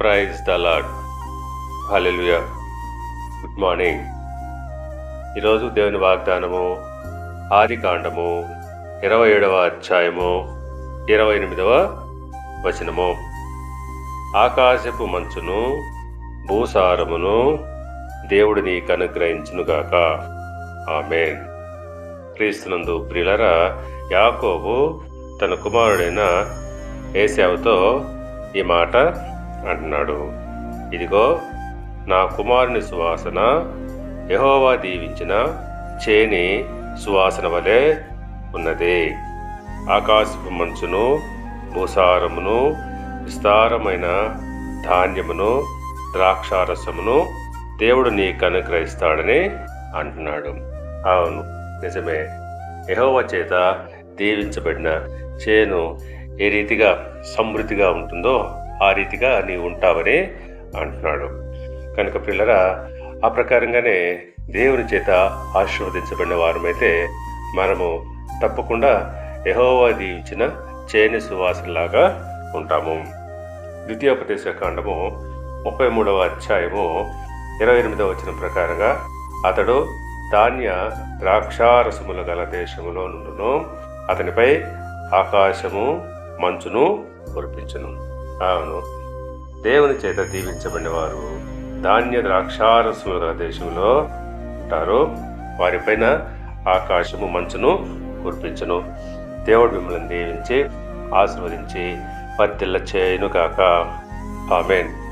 Praise the Lord good morning ఈరోజు దేవుని వాగ్దానము ఆది కాండము ఇరవై ఏడవ అధ్యాయము ఇరవై ఎనిమిదవ వచనము. ఆకాశపు మంచును భూసారమును దేవుడు నీకు అనుగ్రహించునుగాక. ఆమెన్. క్రీస్తునందు ప్రిలరా యాకోబు తన కుమారుడైన ఏసావుతో ఈ మాట అంటున్నాడు. ఇదిగో నా కుమారుని సువాసన యహోవా దీవించిన చేని సువాసన వలె ఉన్నది. ఆకాశపు మంచును భూసారమును విస్తారమైన ధాన్యమును ద్రాక్షారసమును దేవుడు నీకు అనుగ్రహిస్తాడని అంటున్నాడు. అవును నిజమే. యహోవ చేత దీవించబడిన చేను ఏ రీతిగా సమృద్ధిగా ఉంటుందో ఆ రీతిగా నీవు ఉంటావని అంటున్నాడు. కనుక పిల్లరా ఆ ప్రకారంగానే దేవుని చేత ఆశీర్వదించబడిన వారమైతే మనము తప్పకుండా యహోవా దీవించిన చేని సువాసనలాగా ఉంటాము. ద్వితీయోపదేశ కాండము ముప్పై మూడవ అధ్యాయము ఇరవై ఎనిమిదవ వచ్చిన ప్రకారంగా అతడు ధాన్య ద్రాక్షారసములు గల దేశములో నుండును అతనిపై ఆకాశము మంచును కురిపించను. అవును. దేవుని చేత దీవించబడిన వారు ధాన్య ద్రాక్షారసముల దేశంలో ఉంటారు. వారిపైన ఆకాశము మంచును కురిపించను. దేవుడు మిమ్మల్ని దీవించి ఆశీర్వదించి వర్తిల్ల చేయను కాక ఆమెన్.